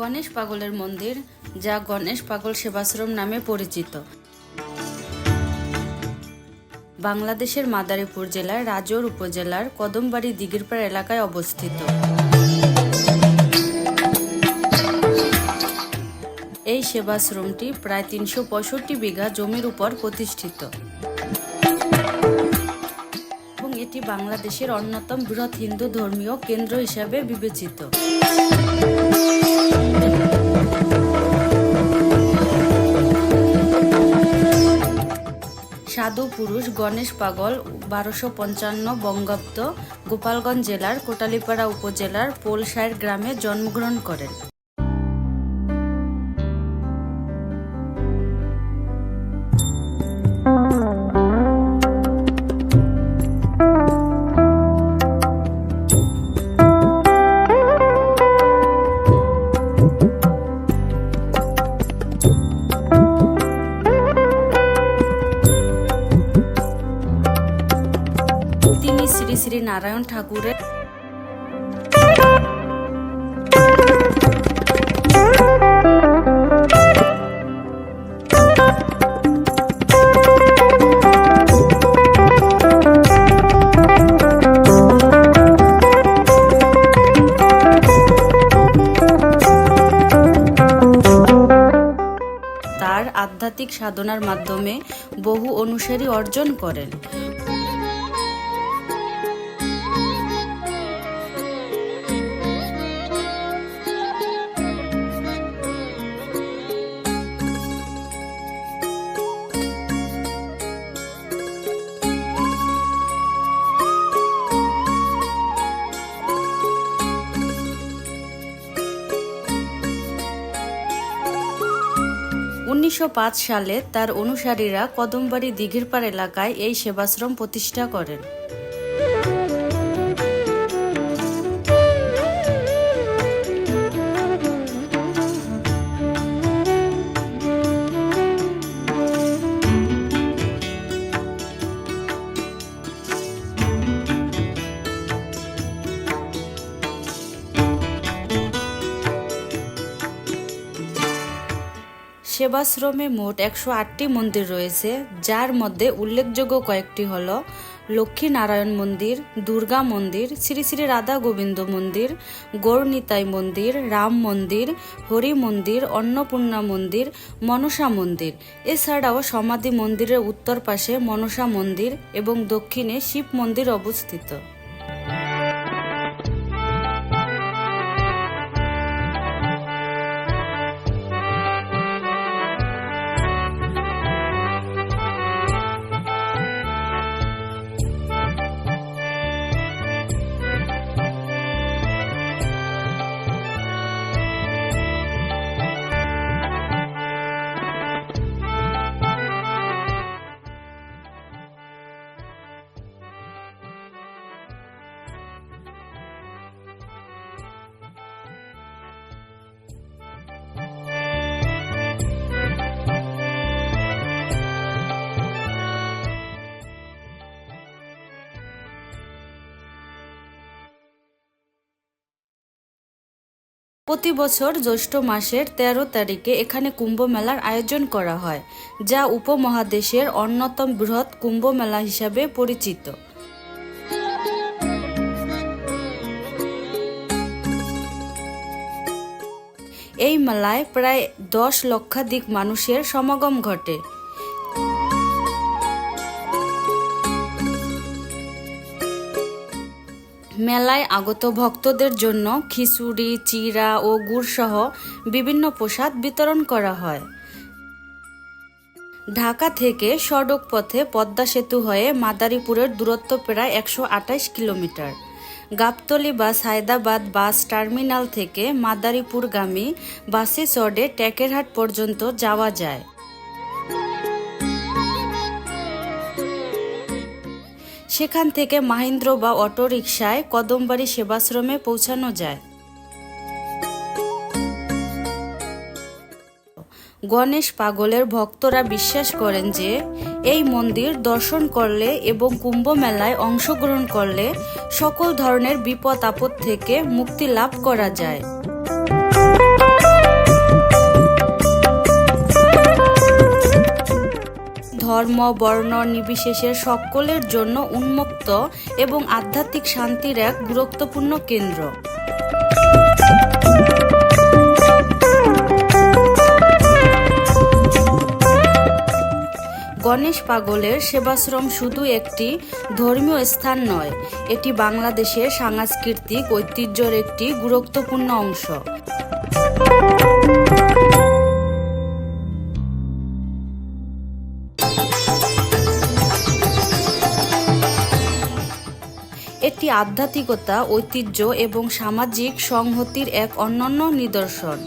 গণেশ পাগলের মন্দির, যা গণেশ পাগল সেবাশ্রম নামে পরিচিত। বাংলাদেশের মাদারীপুর জেলার রাজৌর উপজেলার কদমবাড়ি দিগিরপাড় এলাকায় অবস্থিত। এই সেবাশ্রমটি প্রায় তিনশো পঁয়ষট্টি বিঘা জমির উপর প্রতিষ্ঠিত। এটি বাংলাদেশের অন্যতম বৃহৎ হিন্দু ধর্মীয় কেন্দ্র হিসাবে বিবেচিত। সাধু পুরুষ গণেশ পাগল বারোশো পঞ্চান্ন বঙ্গাব্দ গোপালগঞ্জ জেলার কোটালীপাড়া উপজেলার পোলসাইর গ্রামে জন্মগ্রহণ করেন। শ্রী নারায়ণ ঠাকুরের আধ্যাত্মিক সাধনার মাধ্যমে বহু অনুসারী অর্জন করেন। উনিশশো পাঁচ সালে তার অনুসারীরা কদমবাড়ি দিঘিরপাড় এলাকায় এই সেবাশ্রম প্রতিষ্ঠা করেন। সেবাশ্রমে মোট একশো আটটি মন্দির রয়েছে, যার মধ্যে উল্লেখযোগ্য কয়েকটি হল লক্ষ্মী নারায়ণ মন্দির, দুর্গা মন্দির, শ্রী শ্রী রাধা গোবিন্দ মন্দির, গৌরনিতাই মন্দির, রাম মন্দির, হরি মন্দির, অন্নপূর্ণা মন্দির, মনসা মন্দির। এছাড়াও সমাধি মন্দিরের উত্তর পাশে মনসা মন্দির এবং দক্ষিণে শিব মন্দির অবস্থিত। প্রতি বছর জ্যৈষ্ঠ মাসের তেরো তারিখে এখানে কুম্ভ মেলার আয়োজন করা হয়, যা উপমহাদেশের অন্যতম বৃহৎ কুম্ভ মেলা হিসাবে পরিচিত। এই মেলায় প্রায় দশ লক্ষাধিক মানুষের সমাগম ঘটে। মেলায় আগত ভক্তদের জন্য খিচুড়ি চিরা ও গুড়সহ বিভিন্ন প্রসাদ বিতরণ করা হয়। ঢাকা থেকে সড়ক পথে পদ্মা সেতু হয়ে মাদারীপুরের দূরত্ব প্রায় একশো আঠাশ কিলোমিটার। গাবতলি বা সায়দাবাদ বাস টার্মিনাল থেকে মাদারীপুরগামী বাসে চড়ে টেকেরহাট পর্যন্ত যাওয়া যায়। সেখান থেকে মাহিন্দ্র বা অটোরিকশায় কদমবাড়ি সেবাশ্রমে পৌঁছানো যায়। গণেশ পাগলের ভক্তরা বিশ্বাস করেন যে, এই মন্দির দর্শন করলে এবং কুম্ভ মেলায় অংশগ্রহণ করলে সকল ধরনের বিপদ আপদ থেকে মুক্তি লাভ করা যায়। ধর্ম, বর্ণ, নির্বিশেষে সকলের জন্য উন্মুক্ত এবং আধ্যাত্মিক শান্তির এক গুরুত্বপূর্ণ কেন্দ্র। গণেশ পাগলের সেবাশ্রম শুধু একটি ধর্মীয় স্থান নয়, এটি বাংলাদেশের সাংস্কৃতিক ঐতিহ্যের একটি গুরুত্বপূর্ণ অংশ। এটি আধ্যাত্মিকতা ঐতিহ্য এবং সামাজিক সংহতির এক অনন্য নিদর্শন।